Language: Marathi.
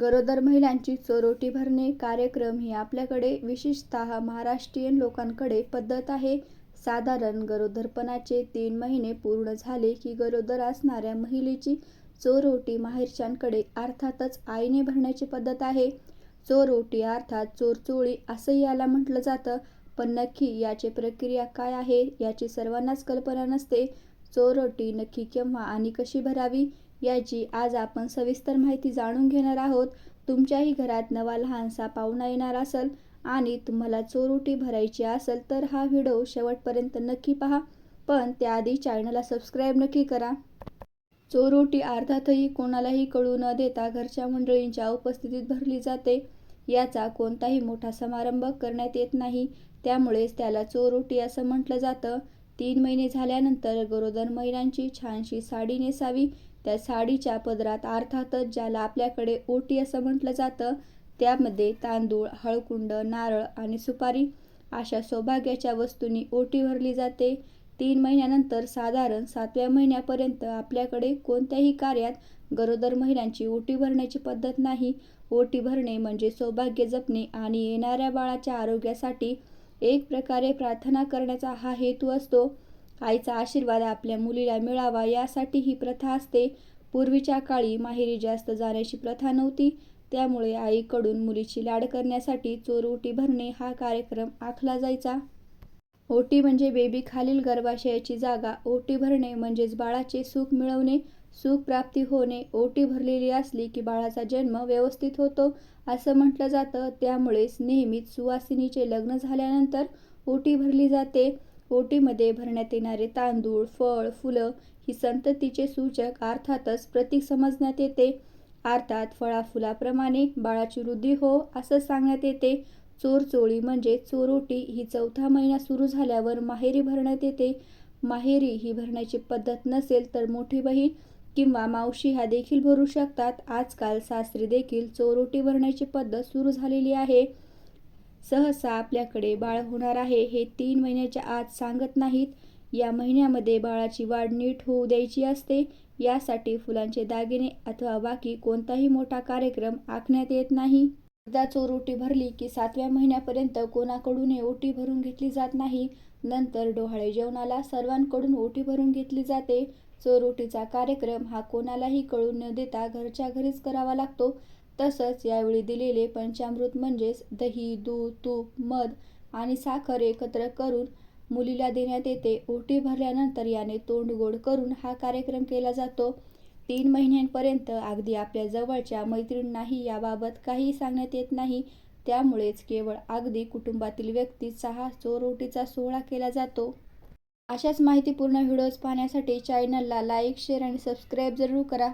गरोदर महिलांची चोरोटी भरणे कार्यक्रम ही आपल्याकडे विशेषतः महाराष्ट्रीयन लोकांकडे पद्धत आहे. साधारण गरोदरपणाचे तीन महिने पूर्ण झाले की गरोदर असणाऱ्या महिलेची चोरोटी माहेरच्यांकडे अर्थातच आईने भरण्याची पद्धत आहे. चोरोटी अर्थात चोरचोळी असंही याला म्हटलं जातं. पण नक्की याची प्रक्रिया काय आहे याची सर्वांनाच कल्पना नसते. चोरोटी नक्की केव्हा आणि कशी भरावी याची आज आपण सविस्तर माहिती जाणून घेणार आहोत. तुमच्याही घरात नवा लहानसा पाहुणा येणार असल आणि तुम्हाला चोरोटी भरायची असल तर हा व्हिडिओ शेवटपर्यंत नक्की पहा. पण त्याआधी चॅनलला सबस्क्राईब नक्की करा. चोरोटी अर्थातही कोणालाही कळू न देता घरच्या मंडळींच्या उपस्थितीत भरली जाते. याचा कोणताही मोठा समारंभ करण्यात येत नाही. त्यामुळेच त्याला चोरोटी असं म्हटलं जातं. तीन महिने झाल्यानंतर गरोदर महिलांची छानशी साडी नेसावी. त्या साडीच्या पदरात अर्थातच ज्याला आपल्याकडे ओटी असं म्हटलं जातं त्यामध्ये तांदूळ, हळकुंड, नारळ आणि सुपारी अशा सौभाग्याच्या वस्तूंनी ओटी भरली जाते. तीन महिन्यानंतर साधारण सातव्या महिन्यापर्यंत आपल्याकडे कोणत्याही कार्यात गरोदर महिलांची ओटी भरण्याची पद्धत नाही. ओटी भरणे म्हणजे सौभाग्य जपणे आणि येणाऱ्या बाळाच्या आरोग्यासाठी एक प्रकारे प्रार्थना करण्याचा हा हेतू असतो. आईचा आशीर्वाद आपल्या मुलीला मिळावा यासाठी ही प्रथा असते. पूर्वीच्या काळी माहेरी जास्त जाण्याची प्रथा नव्हती. त्यामुळे आईकडून मुलीची लाड करण्यासाठी चोर ओटी भरणे हा कार्यक्रम आखला जायचा. ओटी म्हणजे बेबीखालील गर्भाशयाची जागा. ओटी भरणे म्हणजेच बाळाचे सुख मिळवणे, सुखप्राप्ती होणे. ओटी भरलेली असली की बाळाचा जन्म व्यवस्थित होतो असं म्हटलं जातं. त्यामुळेच नेहमीच सुवासिनीचे लग्न झाल्यानंतर ओटी भरली जाते. ओटीमध्ये भरण्यात येणारे तांदूळ, फळ, फुलं ही संततीचे सूचक अर्थातच प्रतीक समजण्यात येते. अर्थात फळाफुलाप्रमाणे बाळाची वृद्धी हो असं सांगण्यात येते. चोरचोळी म्हणजे चोरोटी ही चौथा महिना सुरू झाल्यावर माहेरी भरण्यात येते. माहेरी ही भरण्याची पद्धत नसेल तर मोठी बहीण किंवा मावशी ह्या देखील भरू शकतात. आजकाल सासरी देखील चोरोटी भरण्याची पद्धत सुरू झालेली आहे. सहसा आपल्याकडे बाळ होणार आहे हे तीन महिन्याच्या आत सांगत नाहीत. या महिन्यामध्ये बाळाची वाढ नीट होऊ द्यायची असते. यासाठी फुलांचे दागिने अथवा बाकी कोणताही मोठा कार्यक्रम आखण्यात येत नाही. एकदा चोरओटी भरली की सातव्या महिन्यापर्यंत कोणाकडूनही ओटी भरून घेतली जात नाही. नंतर डोहाळे जेवणाला सर्वांकडून ओटी भरून घेतली जाते. चोरोटीचा कार्यक्रम हा कोणालाही कळून न देता घरच्या घरीच करावा लागतो. तसंच यावेळी दिलेले पंचामृत म्हणजेच दही, दूध, तूप, मध आणि साखर एकत्र करून मुलीला देण्यात येते. ओटी भरल्यानंतर याने तोंड गोड करून हा कार्यक्रम केला जातो. तीन महिन्यांपर्यंत अगदी आपल्या जवळच्या मैत्रिणींनाही याबाबत काहीही सांगण्यात येत नाही. त्यामुळेच केवळ अगदी कुटुंबातील व्यक्तीच हा चोरओटीचा सोहळा केला जातो. अशाच माहितीपूर्ण व्हिडिओज पाहण्यासाठी चॅनलला लाईक, शेअर आणि सबस्क्राईब जरूर करा.